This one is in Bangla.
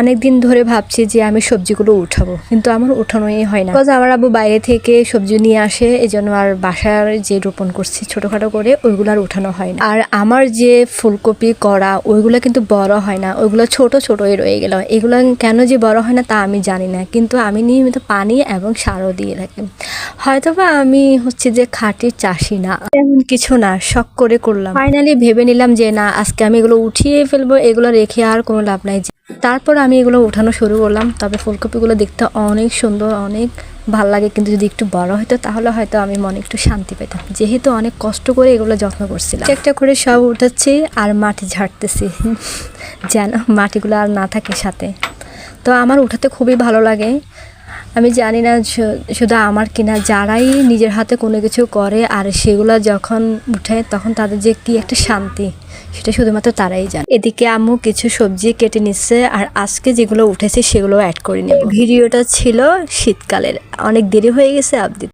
অনেক দিন ধরে ভাবছি যে আমি সবজিগুলো উঠাবো, কিন্তু আমার উঠানোই হয় না। Because আমার আব্বু বাইরে থেকে সবজি নিয়ে আসে এই জন্য আর বাসার যে রোপণ করছি ছোটখাটো করে, ওইগুলো আর উঠানো হয় না। আর আমার যে ফুলকপি করা ওইগুলো কিন্তু বড় হয় না, ওইগুলো ছোট ছোটই রয়ে গেল। এগুলো কেন যে বড় হয় না তা আমি জানি না, কিন্তু আমি নিয়মিত পানি এবং সারও দিয়ে থাকি। হয়তোবা আমি হচ্ছে যে খাঁটি চাষি না এমন কিছু না, শখ করে করলাম। ফাইনালি ভেবে নিলাম যে না, আজকে আমি এগুলো উঠিয়ে ফেলব, এগুলো রেখে আর কোনো লাভ নাই। তারপর আমি এগুলো ওঠানো শুরু করলাম। তবে ফুলকপিগুলো দেখতে অনেক সুন্দর, অনেক ভালো লাগে। কিন্তু যদি একটু বড় হতো তাহলে হয়তো আমি মনে একটু শান্তি পেতাম। যেহেতু অনেক কষ্ট করে এগুলো যত্ন করছিলাম। একটা করে সব উঠাচ্ছি আর মাটি ঝাড়তেছি। যেন মাটিগুলো আর না থাকে সাথে। তো আমার উঠাতে খুবই ভালো লাগে। আমি জানি না শুধু আমার কিনা, যারাই নিজের হাতে কোনো কিছু করে আর সেগুলো যখন উঠে তখন তাদের যে কি একটা শান্তি, সেটা শুধুমাত্র তারাই জানে। এদিকে আম্মু কিছু সবজি কেটে নিচ্ছে আর আজকে যেগুলো উঠেছে সেগুলো অ্যাড করে নেব। ভিডিওটা ছিল শীতকালের। অনেক দেরি হয়ে গেছে আপনি